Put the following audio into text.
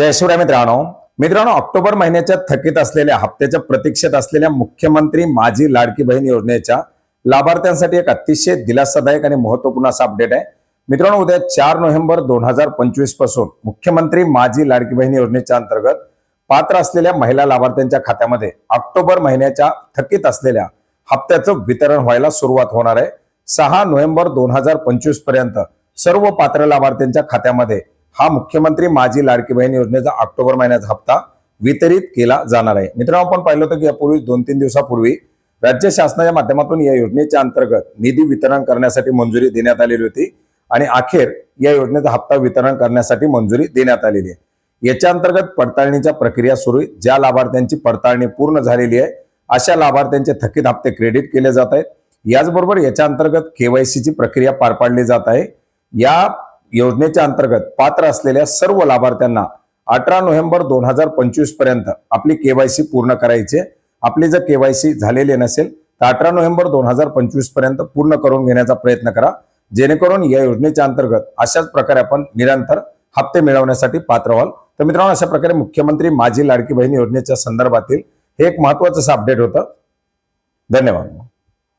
जय शिवराय मित्रांनो. मित्रांनो ऑक्टोबर महिन्याच्या थकीत असलेल्या हप्त्याच्या प्रतीक्षेत असलेल्या मुख्यमंत्री माझी लाडकी बहीण योजनेच्या लाभार्थ्यांसाठी एक अतिशय दिलासादायक आणि महत्त्वपूर्ण असा अपडेट आहे. मित्रांनो उद्या चार नोव्हेंबर दोन हजार पंचवीसपासून मुख्यमंत्री माझी लाडकी बहीण योजनेच्या अंतर्गत पात्र असलेल्या महिला लाभार्थ्यांच्या खात्यामध्ये ऑक्टोबर महिन्याच्या थकीत असलेल्या हप्त्याचं वितरण व्हायला सुरुवात होणार आहे. सहा नोव्हेंबर दोन हजार पंचवीसपर्यंत सर्व पात्र लाभार्थ्यांच्या खात्यामध्ये हा मुख्यमंत्री माझी लाडकी बहीण योजनेचा ऑक्टोबर महिन्याचा हप्ता वितरित केला जाणार आहे. मित्रांनो आपण पाहिलं होतं की यापूर्वी दोन तीन दिवसापूर्वी राज्य शासनाच्या माध्यमातून या योजनेच्या अंतर्गत निधी वितरण करण्यासाठी मंजुरी देण्यात आलेली होती आणि अखेर या योजनेचा हप्ता वितरण करण्यासाठी मंजुरी देण्यात आलेली आहे. याच्या अंतर्गत पडताळणीच्या प्रक्रिया सुरू आहे. ज्या लाभार्थ्यांची पडताळणी पूर्ण झालेली आहे अशा लाभार्थ्यांचे थकीत हप्ते क्रेडिट केले जात आहेत. याचबरोबर याच्या अंतर्गत केवायसीची प्रक्रिया पार पाडली जात आहे. या योजनेच्या अंतर्गत पात्र असलेल्या सर्व लाभार्थ्यांना अठरा नोव्हेंबर दोन हजार पंचवीसपर्यंत आपली केवायसी पूर्ण करायची. आपली जर केवायसी झालेली नसेल तर अठरा नोव्हेंबर दोन हजार पंचवीसपर्यंत पूर्ण करून घेण्याचा प्रयत्न करा. जेणेकरून या योजनेच्या अंतर्गत अशाच प्रकारे आपण निरंतर हप्ते मिळवण्यासाठी पात्र व्हाल. तर मित्रांनो अशा प्रकारे मुख्यमंत्री माझी लाडकी बहीण योजनेच्या संदर्भातील हे एक महत्वाचं असं अपडेट होतं. धन्यवाद.